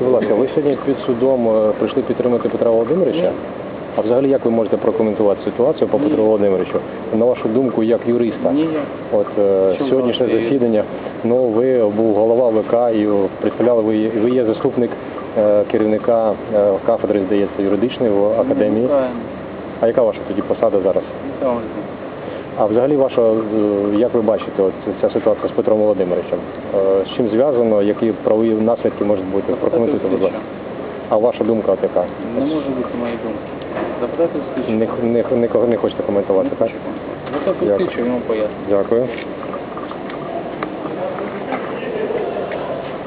Будь ласка, ви сьогодні під судом е, прийшли підтримати Петра Володимировича? А взагалі як ви можете прокоментувати ситуацію по Петру Володимировичу? На вашу думку, як юриста? Ні, От е, сьогоднішнє засідання, ну ви був голова ВК і представляли ви, є- ви є заступник е, керівника е, кафедри, здається, юридичної в академії. А яка ваша тоді посада зараз? А взагалі ваша, е, як ви бачите, от ця ситуація з Петром Володимировичем? Е, З чим зв'язано, які правові наслідки можуть бути? Прокоментуйте, будь ласка. А ваша думка от яка? Не може бути моєї думки. Запитати слідчу. Не, не, не, не хочете коментувати, так? Запитати Дякую. слідчу, йому поясню. Дякую.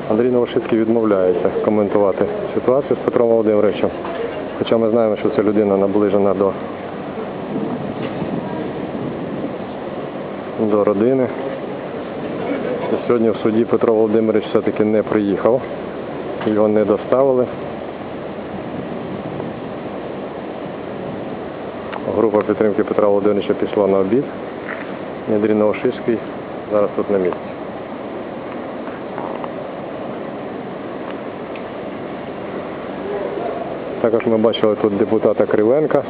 Андрій Новошицький відмовляється коментувати ситуацію з Петром Володимировичем. Хоча ми знаємо, що ця людина наближена до, до родини. Сьогодні в суді Петро Володимирович все-таки не приїхав. Його не доставили. Група підтримки Петра Володимировича пішла на обід. І Андрій Новошицький зараз тут на місці. Також ми бачили тут депутата Кривенка.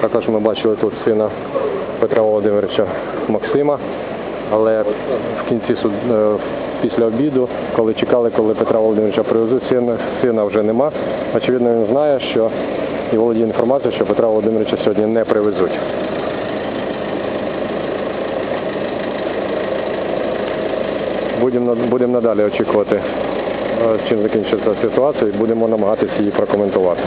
Також ми бачили тут сина Петра Володимировича Максима. Але в кінці е, після обіду, коли чекали, коли Петра Володимировича привезуть, сина, сина вже нема. Очевидно, він знає, що і володіє інформацією, що Петра Володимировича сьогодні не привезуть. Будемо будемо надалі очікувати, е, чим закінчиться ситуація, і будемо намагатися її прокоментувати.